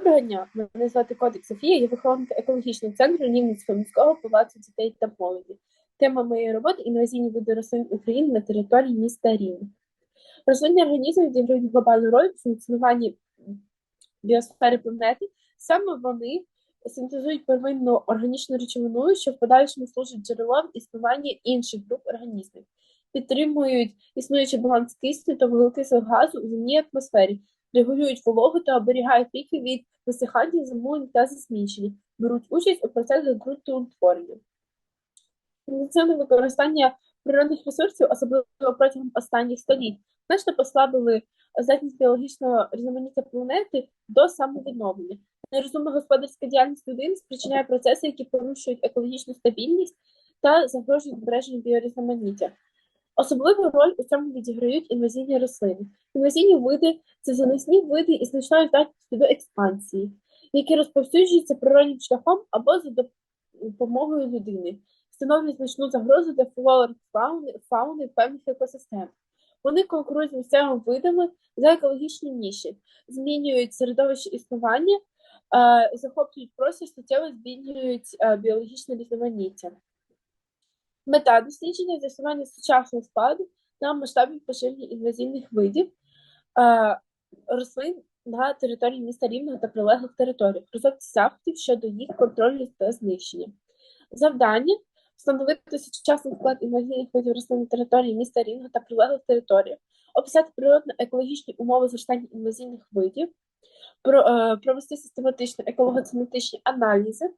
Доброго дня, мене звати Котик Софія, я вихованка екологічного центру Німницького міського палацу дітей та молоді. Тема моєї роботи інвазійні види рослин України на території міста Рівне. Рослинні організми відіграють глобальну роль в функціонуванні біосфери планети. Саме вони синтезують первинну органічну речовину, що в подальшому служить джерелом існування інших груп організмів, підтримують існуючий баланс кисню та вуглекислого газу у земній атмосфері, регулюють вологу та оберігають ріки від висихання, замулень та засмічення, беруть участь у процесах ґрунтоутворення. Інтенсивне використання природних ресурсів, особливо протягом останніх століть, значно послабили здатність біологічного різноманіття планети до самовідновлення. Нерозумна господарська діяльність людини спричиняє процеси, які порушують екологічну стабільність та загрожують збереженню біорізноманіття. Особливу роль у цьому відіграють інвазійні рослини. Інвазійні види це занесні види із значною здатністю до експансії, які розповсюджуються природним шляхом або за допомогою людини, становлять значну загрозу для флори фауни, фауни певних екосистем. Вони конкурують з місцевими видами за екологічні ніші, змінюють середовище існування, захоплюють простір, суттєво змінюють біологічне різноманіття. Мета дослідження з'ясування сучасного складу на масштабі поширення інвазивних видів рослин на території міста Рівного та прилеглих територій, розробці заходів щодо їх контролю та знищення. Завдання встановити сучасний склад інвазивних видів рослин на території міста Рівного та прилеглих територій, описати природно-екологічні умови зростання інвазивних видів, провести систематичні екологоценетичні аналізи,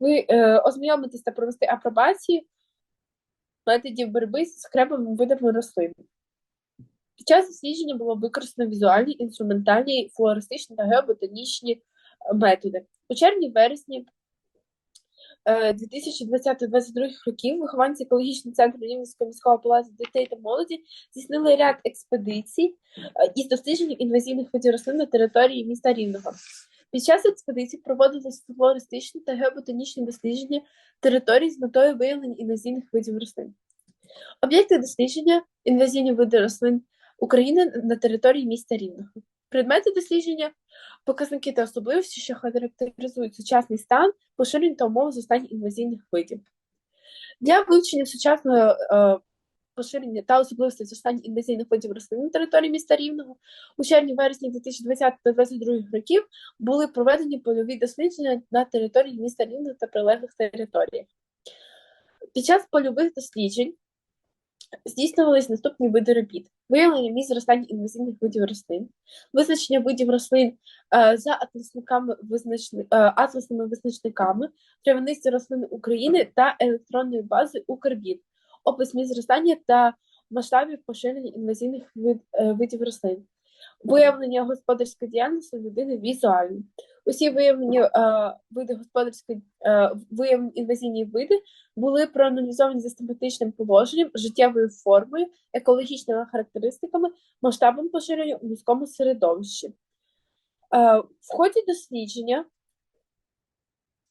ви ознайомитись та провести апробацію методів боротьби з окремими видами рослин. Під час дослідження було використано візуальні, інструментальні, флористичні та геоботанічні методи. У червні-вересні 2020-2022 років вихованці екологічного центру Рівненського міського палацу дітей та молоді здійснили ряд експедицій із дослідженням інвазивних видів рослин на території міста Рівного. Під час експедиції проводилися флористичні та геоботанічні дослідження територій з метою виявлення інвазійних видів рослин. Об'єкти дослідження інвазійні види рослин України на території міста Рівного. Предмети дослідження, показники та особливості, що характеризують сучасний стан, поширення та умови зростання інвазійних видів. Для вивчення сучасного е, поширення та особливостей зростання інвазійних видів рослин на території міста Рівного. У червні-вересні 2020 та 2022 років були проведені польові дослідження на території міста Рівного та прилеглих територіях. Під час польових досліджень здійснювались наступні види робіт: виявлення місць зростання інвазивних видів рослин, визначення видів рослин е, за атласниками визначни, е, атласними визначниками, травянисті рослини України та електронної бази Укрбіт, опис місць зростання та масштабів поширення інвазивних вид, е, видів рослин, виявлення господарської діяльності людини візуально. Усі виявлені е, види господарської е, виявлені інвазійні види були проаналізовані систематичним положенням, життєвою формою, екологічними характеристиками, масштабом поширення у міському середовищі. Е, в ході дослідження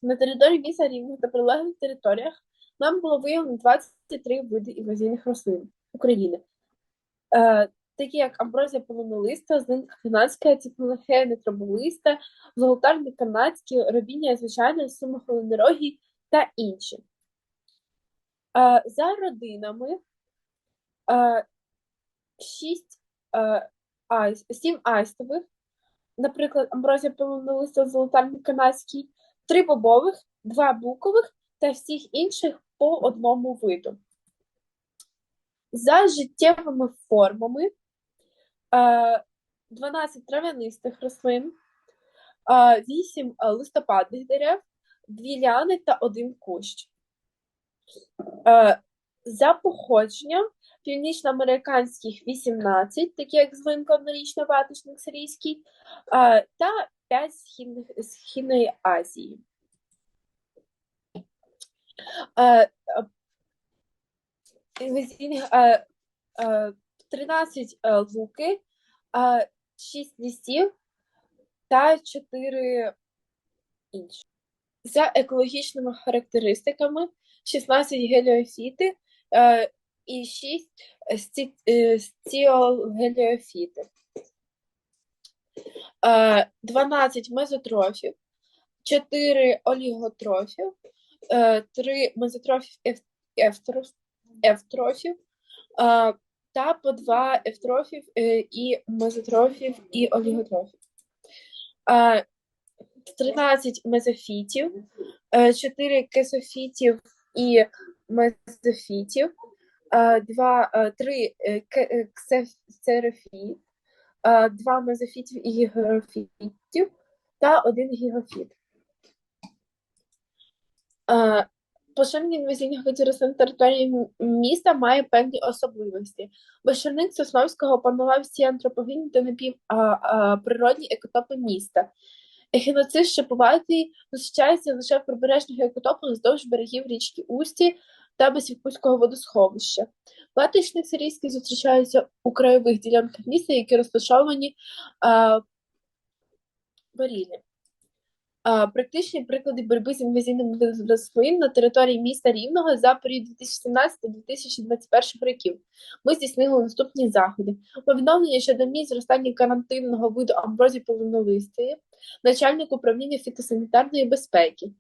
на території міста Рівного та прилеглих територіях нам було виявлено 23 види інвазійних рослин України. Е, такі як амброзія полонолиста, злинка канадська, циклонахея нетроболиста, золотарник канадський, робіння звичайне, сума холоднорогі та інші. А, за родинами а, 6, а, айс, 7 айстових, наприклад, амброзія полонолиста, золотарник канадський, 3 бобових, 2 букових та всіх інших по одному виду. За життєвими формами 12 трав'янистих рослин, 8 листопадних дерев, 2 ляни та 1 кущ. За походженням північноамериканських 18, такі як злинка однорічно ваточник сирійський, та 5 східних, Східної Азії. 13 е, луки, 6 лісів та 4 інші. За екологічними характеристиками 16 геліофіти е, і 6 стіогеліофіти. е, 12 мезотрофів, 4 оліготрофів, е, 3 мезотрофів ефтроф- ефтрофів, е, та по 2 ефтрофів е, і мезотрофів і оліготрофів. Е, 13 мезофітів, 4 кесофітів і мезофітів, 2, 3 ксерофіт, 2 мезофітів і гігрофітів та 1 гігофіт. Е, Поширення інвазійних видів на території міста має певні особливості. Бо Сосновського опанував всі антропогенні та напівприродні екотопи міста. Ехіноцис шиповатий зустрічається лише в прибережних екотопах вздовж берегів річки Усті та Басівкутського водосховища. Латичник сирійський зустрічається у краєвих ділянках міста, які розташовані а, в Арілі. Практичні приклади боротьби з інвазійними видами рослин на території міста Рівного за період 2017-2021 років. Ми здійснили наступні заходи. Повідомлення щодо місць зростання карантинного виду амброзії полинолистої, начальник управління фітосанітарної безпеки,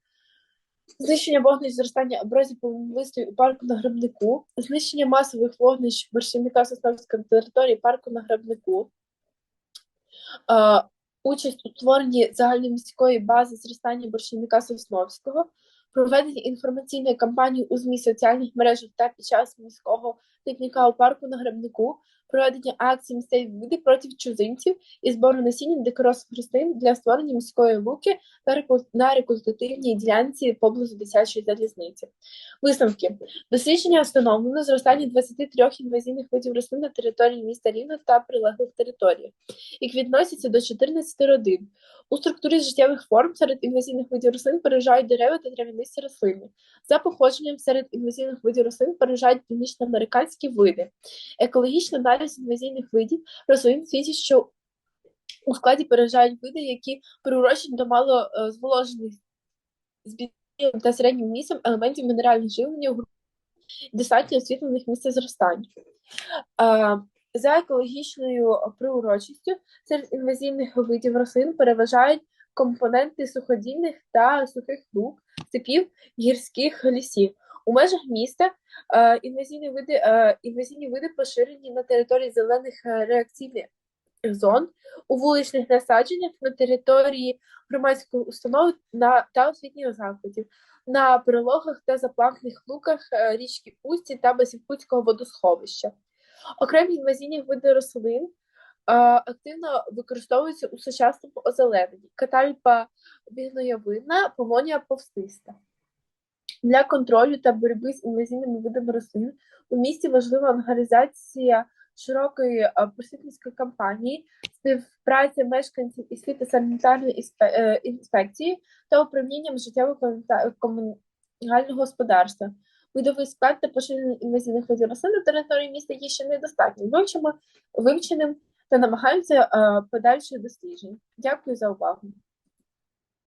знищення вогнищ зростання амброзії полинолистої у парку на Грибнику, знищення масових вогнищ борщівника Сосновської території парку на Грибнику, участь у створенні загальноміської бази зростання борщівника Сосновського, проведення інформаційної кампанії у ЗМІ соціальних мережах та під час міського пікніка у парку на Грибнику, проведення акцій місцеві види проти чужинців і збору насіння дикоросних рослин для створення міської луки на рекультативній ділянці поблизу дитячої залізниці. Висновки. Дослідження встановлено зростання 23 інвазійних видів рослин на території міста Рівно та прилеглих територіях, які відносяться до 14 родин. У структурі життєвих форм серед інвазійних видів рослин переважають дерева та травянисті рослини. За походженням серед інвазійних видів рослин переважають північноамериканські види. Екологічний аналіз інвазійних видів рослин свідчить, що у складі переважають види, які приурочені до мало е, зволожених з та середнім місцем елементів мінеральних живлення достатньо освітлених місця зростання. За екологічною приурочістю серед інвазійних видів рослин переважають компоненти суходільних та сухих луг, степів, гірських лісів. У межах міста е, інвазійні види, е, інвазійні види поширені на території зелених е, реакційних зон, у вуличних насадженнях на території громадської установи на, та освітніх закладів, на прилогах та заплавних луках е, річки Усті та Басівкутського водосховища. Окремі інвазійні види рослин е, активно використовуються у сучасному озелененні. Катальпа бігноявина, полонія повстиста. Для контролю та боротьби з інвазійними видами рослин у місті важлива організація широкої е, просвітницької кампанії, співпраця мешканців із фітосанітарної е, інспекції та управлінням життєво-комунального господарства. Видовий склад та поширення інвазійних видів рослин на території міста є ще недостатньо вивчимо, вивченим та намагаємося е, подальших досліджень. Дякую за увагу.